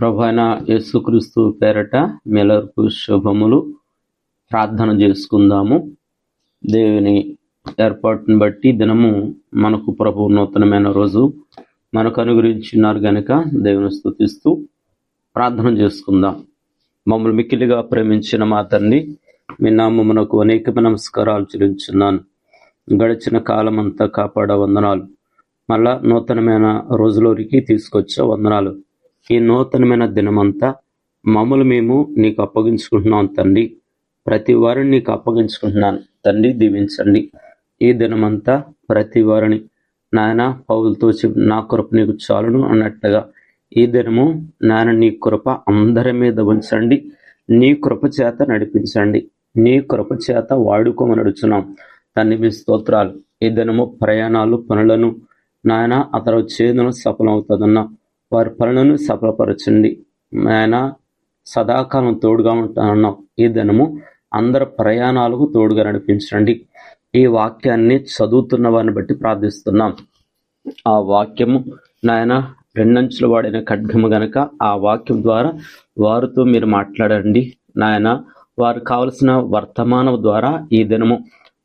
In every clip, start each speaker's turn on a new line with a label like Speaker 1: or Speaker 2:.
Speaker 1: ప్రభు యేసుక్రీస్తు పేరట మెలర్కు శుభములు. ప్రార్థన చేసుకుందాము. దేవుని ఏర్పాటును బట్టి దినము మనకు ప్రభు నూతనమైన రోజు. మనకు అనుగ్రహించున్నారు గనుక దేవుని స్థుతిస్తూ ప్రార్థన చేసుకుందాం. మమ్మల్ని మిక్కిలిగా ప్రేమించిన మా తండ్రి మీ నామమునకు అనేక నమస్కారాలు చెల్లించున్నాను. గడిచిన కాలం అంతా కాపాడ వందనాలు. మళ్ళా నూతనమైన రోజులోనికి తీసుకొచ్చే వందనాలు. ఈ నూతనమైన దినమంతా మమ్మల్ని మేము నీకు అప్పగించుకుంటున్నాం తండ్రి. ప్రతి వారిని నీకు అప్పగించుకుంటున్నాను తండ్రి దీవించండి. ఈ దినమంతా ప్రతి వారిని నాయన పౌలతో చెప్పి నా కృప నీకు చాలును అన్నట్టుగా ఈ దినము నాయన నీ కృప అందరి మీద ఉంచండి. నీ కృప చేత నడిపించండి. నీ కృప చేత వాడుకోమని అడుచున్నాం తండ్రి మీ స్తోత్రాలు. ఈ దినము ప్రయాణాలు పనులను నాయన అతను చేదును సఫలమవుతుందన్నా వారి పనులను సఫలపరచండి. నాయన సదాకాలం తోడుగా ఉంటానన్నాం ఈ దినము అందరి ప్రయాణాలకు తోడుగా నడిపించండి. ఈ వాక్యాన్ని చదువుతున్న వారిని బట్టి ప్రార్థిస్తున్నాం. ఆ వాక్యము నాయన రెండంచులు వాడిన ఖడ్గము గనక ఆ వాక్యం ద్వారా వారితో మీరు మాట్లాడండి. నాయన వారు కావలసిన వర్తమానం ద్వారా ఈ దినము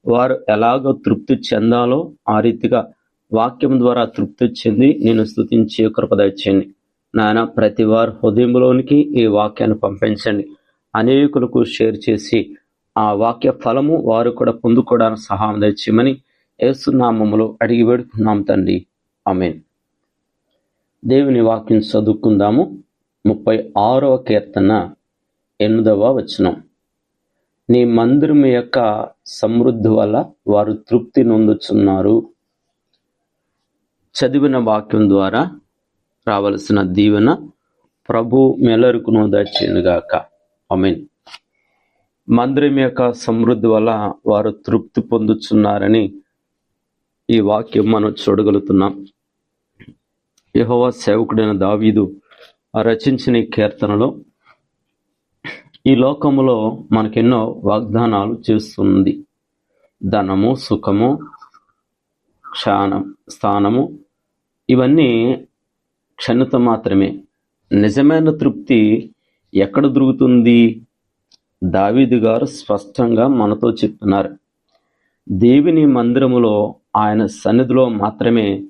Speaker 1: వారు ఎలాగో తృప్తి చెందాలో ఆ రీతిగా వాక్యం ద్వారా తృప్తి చెంది నేను స్థుతించి కృప నాన్న నాయన ప్రతి వారు హృదయంలోనికి ఈ వాక్యాన్ని పంపించండి. అనేకులకు షేర్ చేసి ఆ వాక్య ఫలము వారు కూడా పొందుకోవడానికి సహాయం తెచ్చేయమని ఏసునామములు అడిగి పెడుతున్నాం తండ్రి. ఆమెన్. దేవుని వాక్యం చదువుకుందాము. ముప్పై ఆరవ కీర్తన ఎనిమిదవ వచనం. నీ మందిరం యొక్క సమృద్ధి వల్ల వారు తృప్తి నొందుచున్నారు. చదివిన వాక్యం ద్వారా రావలసిన దీవెన ప్రభు మెలరుకును దచ్చిందిగాక మీన్ మందిరం యొక్క సమృద్ధి వల్ల వారు తృప్తి పొందుతున్నారని ఈ వాక్యం మనం చూడగలుగుతున్నాం. యహోవా సేవకుడైన దావీదు రచించిన ఈ కీర్తనలో ఈ లోకములో మనకెన్నో వాగ్దానాలు చేస్తుంది. ధనము సుఖము క్షానం స్థానము ఇవన్నీ క్షణత మాత్రమే. నిజమైన తృప్తి ఎక్కడ దొరుకుతుంది? దావీదు గారు స్పష్టంగా మనతో చెప్తున్నారు దేవుని మందిరములో ఆయన సన్నిధిలో మాత్రమే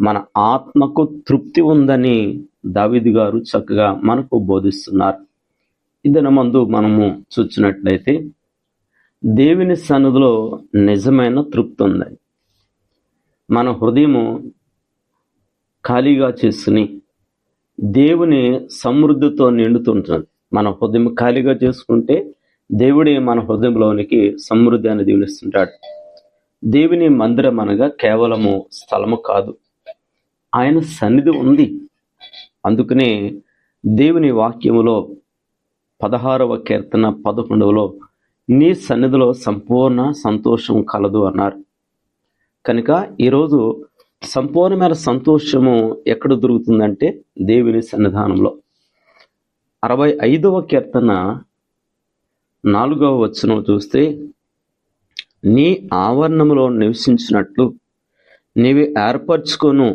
Speaker 1: మన ఆత్మకు తృప్తి ఉందని దావీదు గారు చక్కగా మనకు బోధిస్తున్నారు. ఇదన మందు మనము చూచినట్లయితే దేవుని సన్నిధిలో నిజమైన తృప్తి ఉంది. మన హృదయము ఖాళీగా చేసుకుని దేవుని సమృద్ధితో నిండుతుంటుంది మన హృదయం ఖాళీగా చేసుకుంటే దేవుడే మన హృదయంలోనికి సమృద్ధి అని దీవిస్తుంటాడు దేవుని మందిరం అనగా కేవలము స్థలము కాదు. ఆయన సన్నిధి ఉంది. అందుకనే దేవుని వాక్యములో పదహారవ కీర్తన పదకొండవలో నీ సన్నిధిలో సంపూర్ణ సంతోషం కలదు అన్నారు. కనుక ఈరోజు సంపూర్ణమైన సంతోషము ఎక్కడ దొరుకుతుందంటే దేవుని సన్నిధానంలో. అరవై ఐదవ కీర్తన నాలుగవ వచనం చూస్తే నీ ఆవరణములో నివసించినట్లు నీవి ఏర్పరచుకొను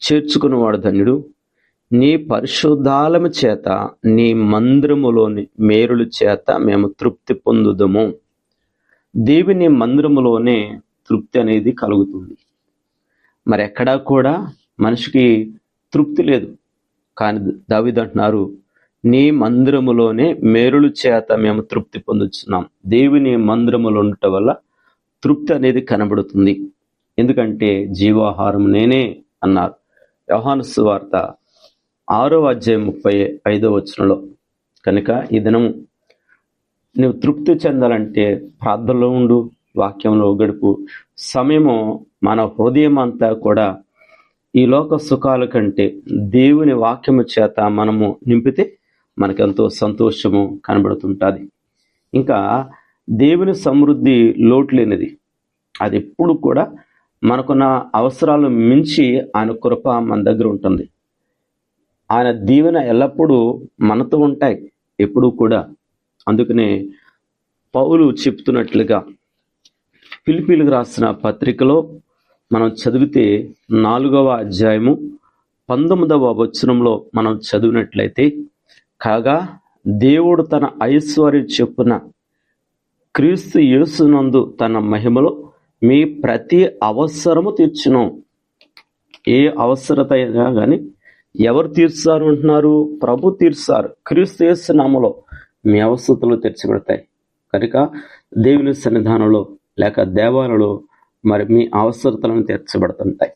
Speaker 1: చేర్చుకున్నవాడు ధన్యుడు. నీ పరిశుద్ధాలము చేత నీ మందిరములోని మేరుల చేత మేము తృప్తి పొందుదము. దేవుని మందిరములోనే తృప్తి అనేది కలుగుతుంది. మరి ఎక్కడా కూడా మనిషికి తృప్తి లేదు. కానీ దావిదంటున్నారు నీ మందిరములోనే మేరుల చేత మేము తృప్తి పొందుతున్నాం దేవుని మందిరములు ఉండటం వల్ల తృప్తి అనేది కనబడుతుంది. ఎందుకంటే జీవాహారం నేనే అన్నారు. వ్యవహాను సువార్త ఆరో అధ్యాయం ముప్పై ఐదో వచనంలో కనుక ఈ దినం నువ్వు తృప్తి చెందాలంటే ప్రార్థనలో ఉండు వాక్యంలో గడుపు సమయము మన హృదయం అంతా కూడా ఈ లోక సుఖాల కంటే దేవుని వాక్యము చేత మనము నింపితే మనకెంతో సంతోషము కనబడుతుంటుంది. ఇంకా దేవుని సమృద్ధి లోటు లేనిది. అది ఎప్పుడు కూడా మనకున్న అవసరాలు మించి ఆయన కృప మన దగ్గర ఉంటుంది. ఆయన దీవెన ఎల్లప్పుడూ మనతో ఉంటాయి. ఎప్పుడూ కూడా. అందుకనే పౌలు చెప్తున్నట్లుగా పిలిపిలకు రాసిన పత్రికలో మనం చదివితే నాలుగవ అధ్యాయము పంతొమ్మిదవ వచనంలో మనం చదివినట్లయితే కాగా దేవుడు తన ఐశ్వర్య చెప్పున క్రీస్తు యేసునందు తన మహిమలో మీ ప్రతి అవసరము తీర్చును. ఏ అవసరత అయినా కానీ ఎవరు తీర్చారు అంటున్నారు? ప్రభు తీర్చారు. క్రీస్తు యేసు నామలో మీ అవసరతలు తీర్చబడతాయి. కనుక దేవుని సన్నిధానంలో లేక దేవాలలో మరి మీ అవసరతలను తీర్చబడుతుంటాయి.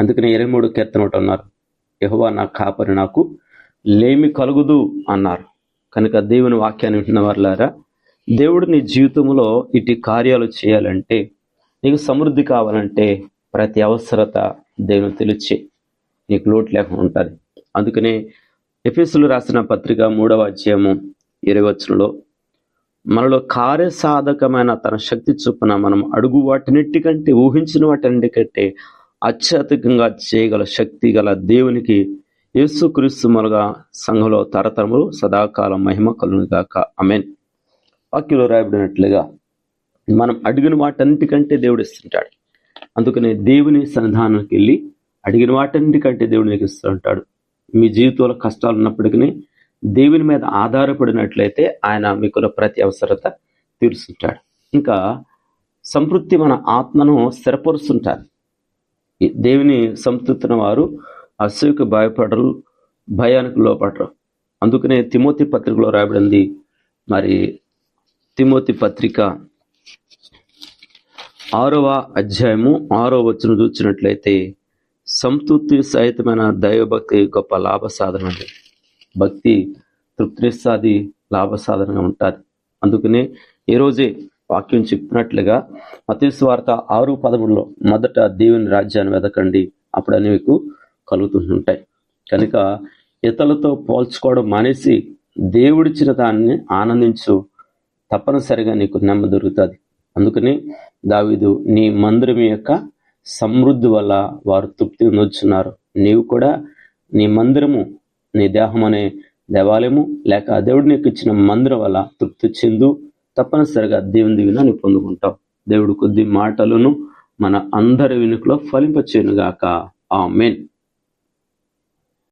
Speaker 1: అందుకని ఇరవై మూడు కీర్తన ఒకటి ఉన్నారు యెహోవా నా కాపరి నాకు లేమి కలుగుదు అన్నారు. కనుక దేవుని వాక్యాన్ని వింటున్న వారులారా దేవుడు నీ జీవితంలో ఇటు కార్యాలు చేయాలంటే నీకు సమృద్ధి కావాలంటే ప్రతి అవసరత దేవుని తెలిచి నీకు లోటు లేకుండా ఉంటుంది. అందుకనే ఎఫీసులు రాసిన పత్రిక మూడవ అధ్యాయము ఇరవై వచనంలో మనలో కార్యసాధకమైన తన శక్తి చొప్పున మనం అడుగు వాటినట్టికంటే ఊహించిన వాటికంటే అత్యధికంగా చేయగల శక్తి గల దేవునికి యేసుక్రీస్తు మలుగా సంఘంలో తరతరములు సదాకాలం మహిమ కలుగుగాక అమెన్ వాక్యలో రాయబడినట్లుగా మనం అడిగిన వాటన్నిటికంటే దేవుడు ఇస్తుంటాడు. అందుకని దేవుని సన్నిధానానికి వెళ్ళి అడిగిన వాటన్నిటికంటే దేవుడు నీకు ఉంటాడు మీ జీవితంలో కష్టాలు ఉన్నప్పటికీ దేవుని మీద ఆధారపడినట్లయితే ఆయన మీకున్న ప్రతి అవసరత తీరుస్తుంటాడు. ఇంకా సంతృప్తి మన ఆత్మను స్థిరపరుస్తుంటారు. దేవుని సంతృప్తిన వారు అసూయకు భయపడరు భయానికి లోపడరు అందుకనే తిమోతి పత్రికలో రాయబడింది మరి తిమోతి పత్రిక ఆరవ అధ్యాయము ఆరో వచ్చిన చూసినట్లయితే సంతృప్తి సహితమైన దైవభక్తి గొప్ప లాభ సాధన అండి. భక్తి తృప్తినిస్తాది లాభ సాధనగా ఉంటుంది. అందుకనే ఈ రోజే వాక్యం చెప్పినట్లుగా మతీశ్వార్త ఆరు పదముల్లో మొదట దేవుని రాజ్యాన్ని వెదకండి అప్పుడు అని మీకు కలుగుతుంటాయి కనుక ఇతరులతో పోల్చుకోవడం మానేసి దేవుడిచ్చిన దాన్ని ఆనందించు తప్పనిసరిగా నీకు నెమ్మ దొరుకుతుంది. అందుకని దావిదు నీ మందిరం యొక్క సమృద్ధి వల్ల వారు తృప్తి నొచ్చున్నారు నీవు కూడా నీ మందిరము నీ దేహం అనే దేవాలయము లేక ఆ దేవుడు నీకు ఇచ్చిన మందిరం వల్ల తృప్తి చెందు. తప్పనిసరిగా దేవుని దివిన నీ పొందుకుంటావు దేవుడు కొద్ది మాటలను మన అందరి వెనుకలో ఫలింపచేయునుగాక. ఆ మెయిన్